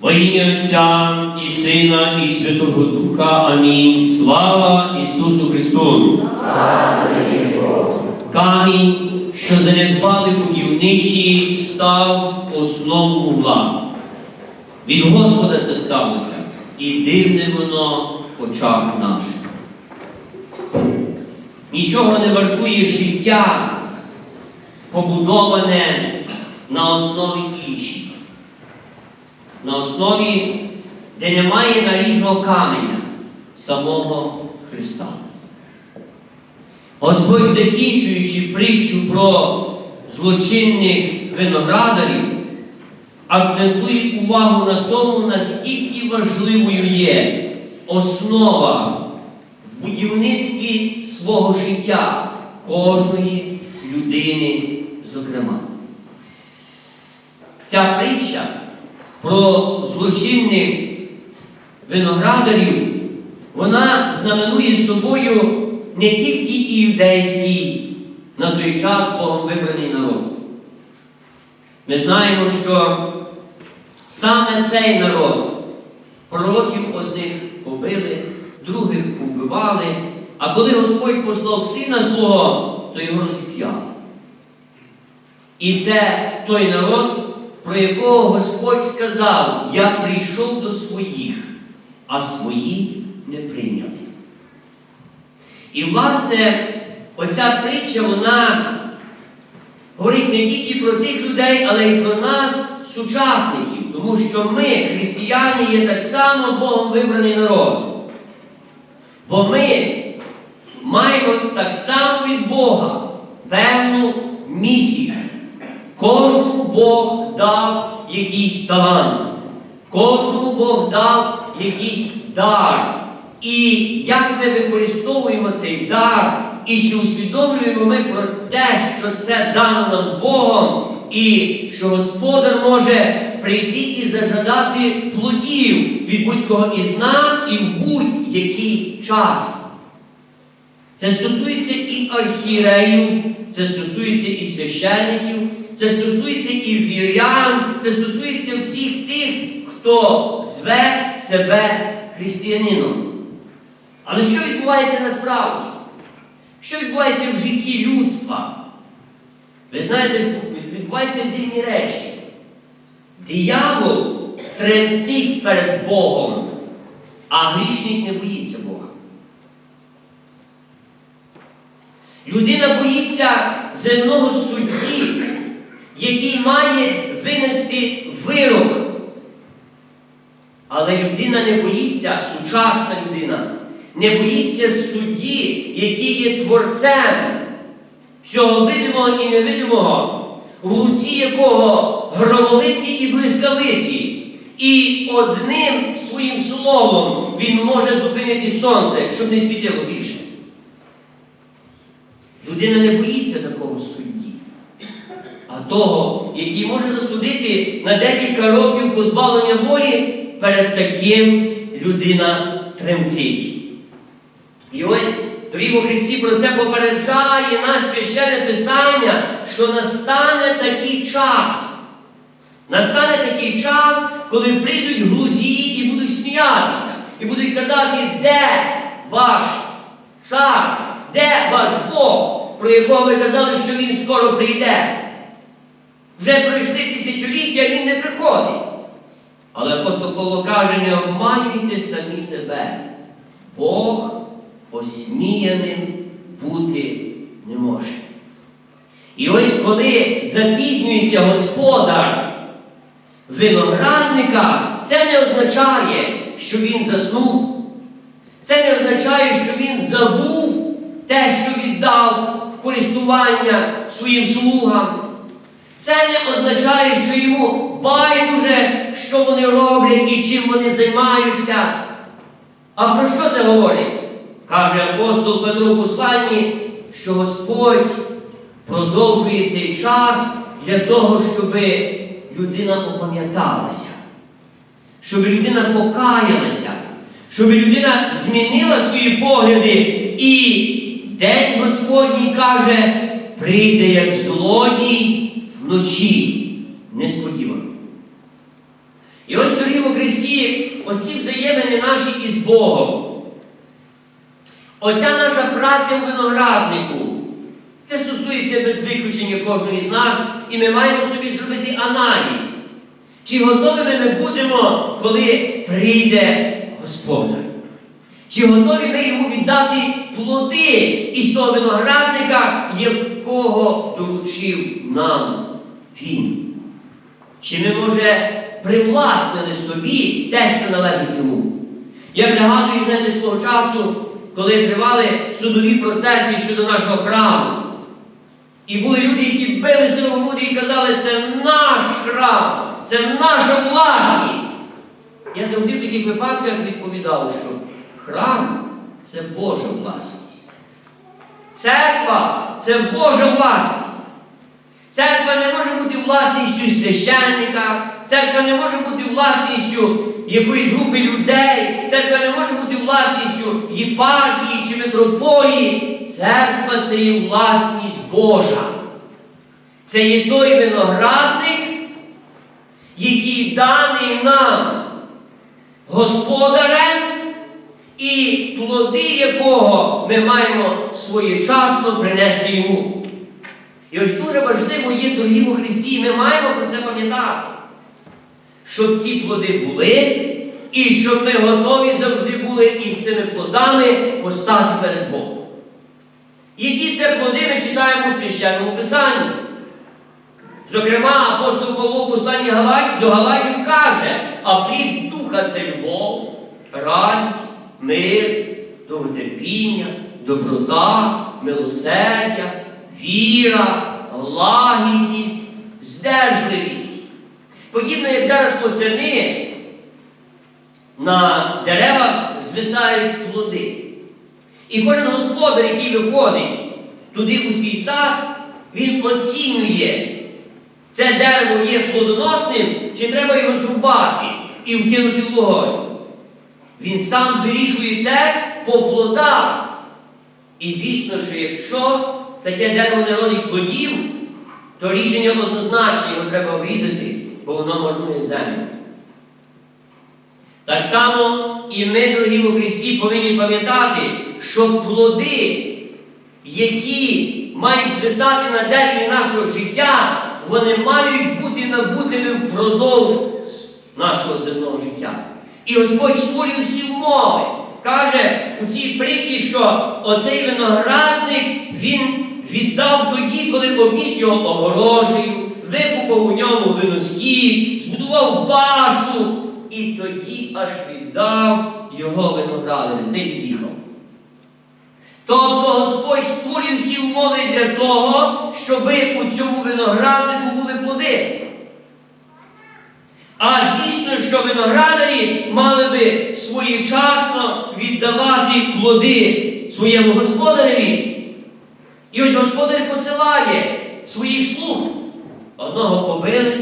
Во ім'я Отця і Сина, і Святого Духа. Амінь. Слава Ісусу Христу! Камінь, що занедбали будівничі, став основу влади. Від Господа це сталося, і дивне воно в очах наших. Нічого не вартує життя, побудоване на основі інших. На основі, де немає наріжного каменя самого Христа. Господь, закінчуючи притчу про злочинних виноградарів, акцентує увагу на тому, наскільки важливою є основа в будівництві свого життя кожної людини, зокрема. Ця притча про злочинних виноградарів, вона знаменує собою не тільки іудейський на той час Богом вибраний народ. Ми знаємо, що саме цей народ пророків одних побили, других убивали, а коли Господь послав сина свого, то його розіп'яли. І це той народ, про якого Господь сказав, я прийшов до своїх, а свої не прийняли. І, власне, оця притча, вона говорить не тільки про тих людей, але й про нас, сучасників, тому що ми, християни, є так само Богом вибраний народ. Бо ми маємо так само від Бога певну місію. Кожному Бог дав якийсь талант, кожному Бог дав якийсь дар. І як ми використовуємо цей дар, і чи усвідомлюємо ми про те, що це дано нам Богом, і що Господар може прийти і зажадати плодів від будь-кого із нас і в будь-який час. Це стосується і архієреїв, це стосується і священників, це стосується і вірян, це стосується всіх тих, хто зве себе християнином. Але що відбувається насправді? Що відбувається в житті людства? Ви знаєте, відбуваються дивні речі. Диявол тремтить перед Богом, а грішник не боїться Бога. Людина боїться земного судді, який має винести вирок. Але людина не боїться, сучасна людина, не боїться судді, який є творцем всього видимого і невидимого, в руці якого громовиці і блискавиці. І одним своїм словом він може зупинити сонце, щоб не світило більше. Людина не боїться такого судді, а того, який може засудити на декілька років позбавлення волі, перед таким людина тремтить. І ось доріго Христі про це попереджає нас священне Писання, що настане такий час. Настане такий час, коли прийдуть глузії і будуть сміятися, і будуть казати, де ваш цар, де ваш Бог, про якого ви казали, що він скоро прийде. Вже пройшли тисячоліття, він не приходить. Але апостол Павло каже, не обманюйте самі себе. Бог осміяним бути не може. І ось коли запізнюється господар виноградника, це не означає, що він заснув. Це не означає, що він забув те, що віддав в користування своїм слугам. Це не означає, що йому байдуже, що вони роблять і чим вони займаються. А про що це говорить? Каже апостол Петро у посланні, що Господь продовжує цей час для того, щоб людина опам'яталася, щоб людина покаялася, щоб людина змінила свої погляди і День Господній каже, прийде як злодій вночі несподівано. І ось, дорогі оці взаємини наші із Богом. Оця наша праця в винограднику. Це стосується без виключення кожного з нас, і ми маємо собі зробити аналіз. Чи готовими ми будемо, коли прийде Господар? Чи готові ми йому віддати плоди із того виноградника, якого доручив нам Він? Чи ми, може, привласнили собі те, що належить йому? Я пригадую, знаєте, свого часу, коли тривали судові процеси щодо нашого храму. І були люди, які билися в груди і казали, це наш храм, це наша власність. Я завжди в таких випадках відповідав, що храм це Божа власність. Церква це Божа власність. Церква не може бути власністю священника, церква не може бути власністю якоїсь групи людей, церква не може бути власністю єпархії чи митрополії. Церква це є власність Божа. Це є той виноградник, який даний нам господарем, і плоди якого ми маємо своєчасно принести йому. І ось дуже важливо є, дорогі у Христі, ми маємо про це пам'ятати, щоб ці плоди були, і щоб ми готові завжди були із цими плодами постати перед Богом. Які це плоди ми читаємо у священному Писанні. Зокрема, апостол Павло в посланні до Галатів каже, а плід духа це любов, радість, мир, добротерпіння, доброта, милосердя, віра, лагідність, здержливість. Подібно, як зараз восени на деревах звисають плоди. І кожен господар, який виходить туди у свій сад, він оцінює, це дерево є плодоносним, чи треба його зрубати і вкинути в вогонь. Він сам вирішує це по плодах. І звісно, що якщо таке дерево не родить плодів, то рішення однозначне, його треба врізати, бо воно марнує землю. Так само і ми, дорогі у Христі, повинні пам'ятати, що плоди, які мають звисати на дереві нашого життя, вони мають бути набутими впродовж нашого земного життя. І Господь створює всі умови. Каже у цій притчі, що оцей виноградник він віддав тоді, коли обніс його огорожею, викупав у ньому виноскіп, збудував башту, і тоді аж віддав його виноградарю. Ти від'їхав. Тобто Господь створив всі умови для того, щоб у цьому винограднику були плоди. А звісно, що виноградарі мали би своєчасно віддавати плоди своєму господареві. І ось господар посилає своїх слуг. Одного побили,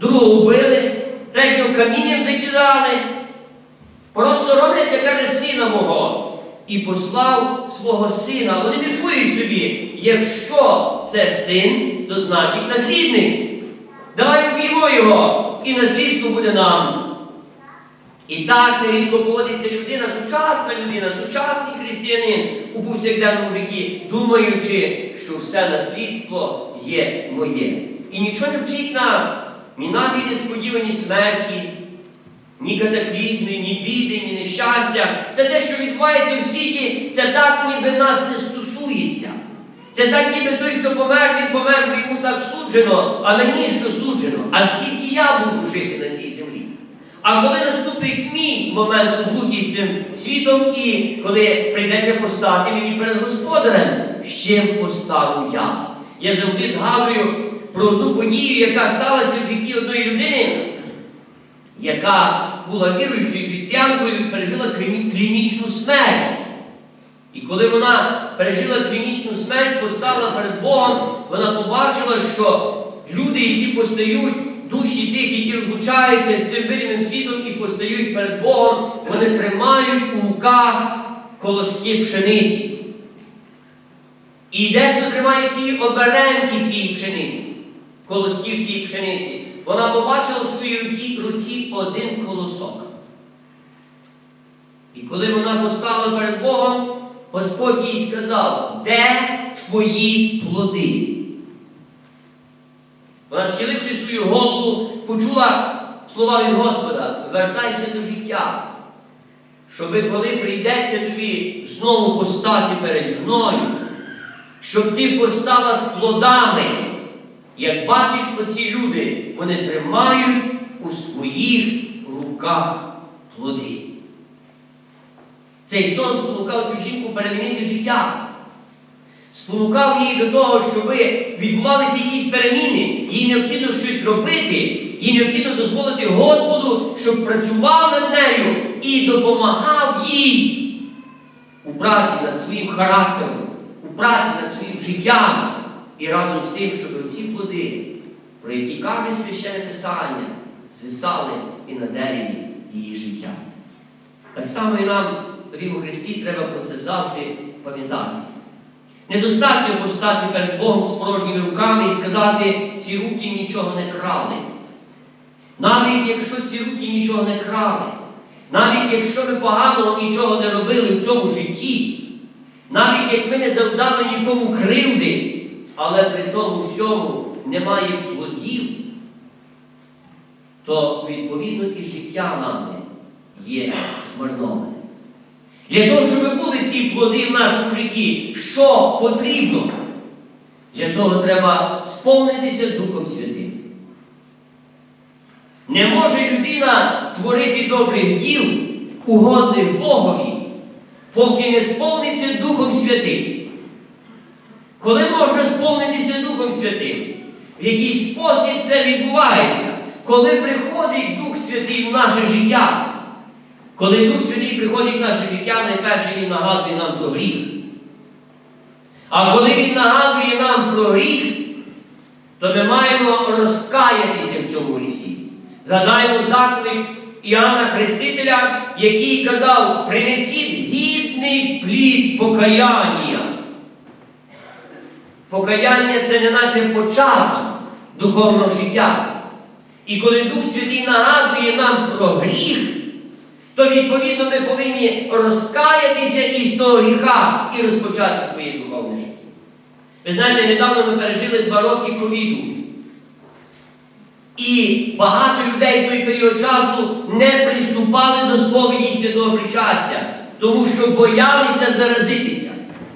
другого вбили, третього камінням закидали. Просто робляться, каже, сина мого. І послав свого сина. Вони міркують собі, якщо це син, то значить наслідник. Давай вб'ємо його, і наслідство буде нам. І так нерідко поводиться людина, сучасна людина, сучасний християнин у повсякденному житті, думаючи, що все наслідство є моє. І нічого не вчить нас, ні наглі несподівані смерті, ні катаклізми, ні біди, ні нещастя. Це те, що відбувається в світі, це так ніби нас не стосується. Це так, ніби той, хто помер, він помер, бо йому так суджено, а мені що суджено. А скільки я буду жити на цій землі? А коли наступить мій момент розлуки з цим світом, і коли прийдеться постати мені перед господарем, з чим постану я? Я завжди згадую про ту подію, яка сталася в житті одної людини, яка була віруючою християнкою пережила клінічну смерть. І коли вона пережила клінічну смерть, постала перед Богом, вона побачила, що люди, які постають, душі тих, які розлучаються з цим світом і постають перед Богом, вони тримають у руках колоски пшениці. І дехто тримає ці оберемки цієї пшениці, колосків цієї пшениці. Вона побачила в своїй руці один колосок. І коли вона постала перед Богом, Господь їй сказав, де твої плоди? Вона, схиливши свою голову, почула слова від Господа, вертайся до життя, щоби коли прийдеться тобі знову постати переді мною, щоб ти постала з плодами. Як бачиш, оці люди, вони тримають у своїх руках плоди. Цей сон спонукав цю жінку перемінити життя. Спонукав її до того, щоб відбувалися якісь переміни. Їй необхідно щось робити, їй необхідно дозволити Господу, щоб працював над нею і допомагав їй у праці над своїм характером, у праці над своїм життям. І разом з тим, щоб ці плоди, про які каже священне Писання, звисали і на дереві її життя. Так само і нам, дорогі Христі, треба про це завжди пам'ятати. Недостатньо постати перед Богом з порожніми руками і сказати, ці руки нічого не крали. Навіть якщо ці руки нічого не крали, навіть якщо ми поганого нічого не робили в цьому житті, навіть як ми не завдали нікому кривди, але при тому всьому немає плодів, то відповідно і життя нами є смирнове. Для того, щоб були ці плоди в нашому житті, що потрібно? Для того треба сповнитися Духом Святим. Не може людина творити добрих діл, угодних Богові, поки не сповниться Духом Святим. Коли можна сповнитися Духом Святим? В який спосіб це відбувається? Коли приходить Дух Святий в наше життя? Коли Дух Святий приходить в наше життя, найперше Він нагадує нам про гріх. А коли Він нагадує нам про гріх, то ми маємо розкаятися в цьому грісі. Згадаємо заклик Іоанна Хрестителя, який казав, принесіть гідний плід покаяння. Покаяння це не наче початок духовного життя. І коли Дух Святий нагадує нам про гріх, то відповідно ми повинні розкаятися із того гріха і розпочати своє духовне життя. Ви знаєте, недавно ми пережили два роки ковіду. І багато людей в той період часу не приступали до сповіді святого причастя, тому що боялися заразитися.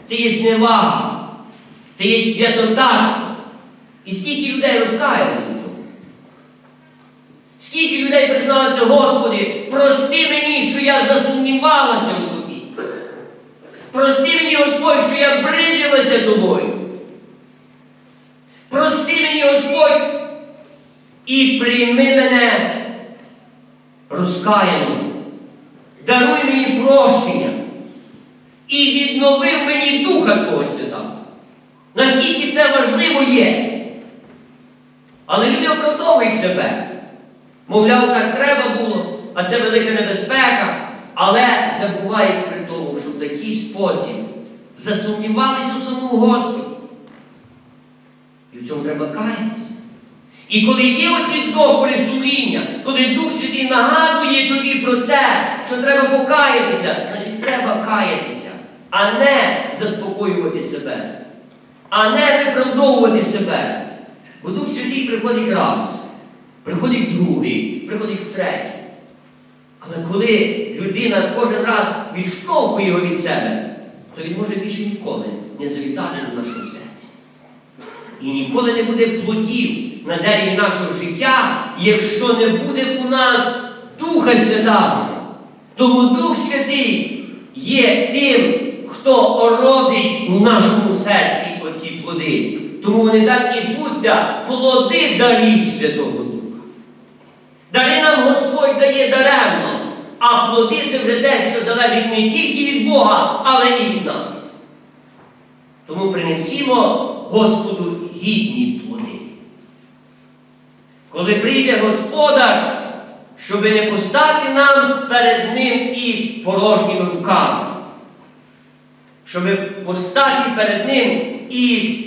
Це є зневага, це є святотатство. І скільки людей цьому? Скільки людей призналися, Господи, прости мені, що я засумнівалася в тобі. Прости мені, Господь, що я бриділася тобою. Прости мені, Господь, і прийми мене розкаяним. Даруй мені прощення і відновив мені Духа Твого Святого. Наскільки це важливо є. Але люди оправдовують себе. Мовляв, так треба було, а це велика небезпека. Але забувають при тому, що в такий спосіб засумнівалися у самому Господі. І в цьому треба каятися. І коли є оці докори сумління, коли Дух Святий нагадує тобі про це, що треба покаятися, значить треба каятися, а не заспокоювати себе, а не виправдовувати себе. Бо Дух Святий приходить раз, приходить другий, приходить втретій. Але коли людина кожен раз відштовхує його від себе, то він може більше ніколи не завітати до нашого серця. І ніколи не буде плодів на дереві нашого життя, якщо не буде у нас Духа Святого. Тому Дух Святий є тим, хто родить у нашому серці оці плоди. Тому вони так і звуться плоди дарів Святого. Дари нам Господь дає даремно, а плоди це вже те, що залежить не тільки від Бога, але і від нас. Тому принесімо Господу гідні плоди. Коли прийде Господар, щоб не постати нам перед Ним із порожніми руками, щоб постати перед Ним із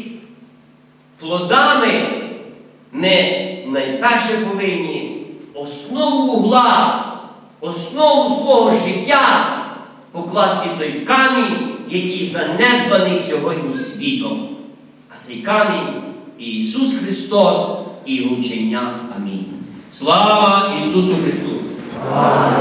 плодами, ми найперше повинні основу вугла, основу свого життя покласти той камінь, який занедбаний сьогодні світом. А цей камінь Ісус Христос і учення. Амінь. Слава Ісусу Христу! Слава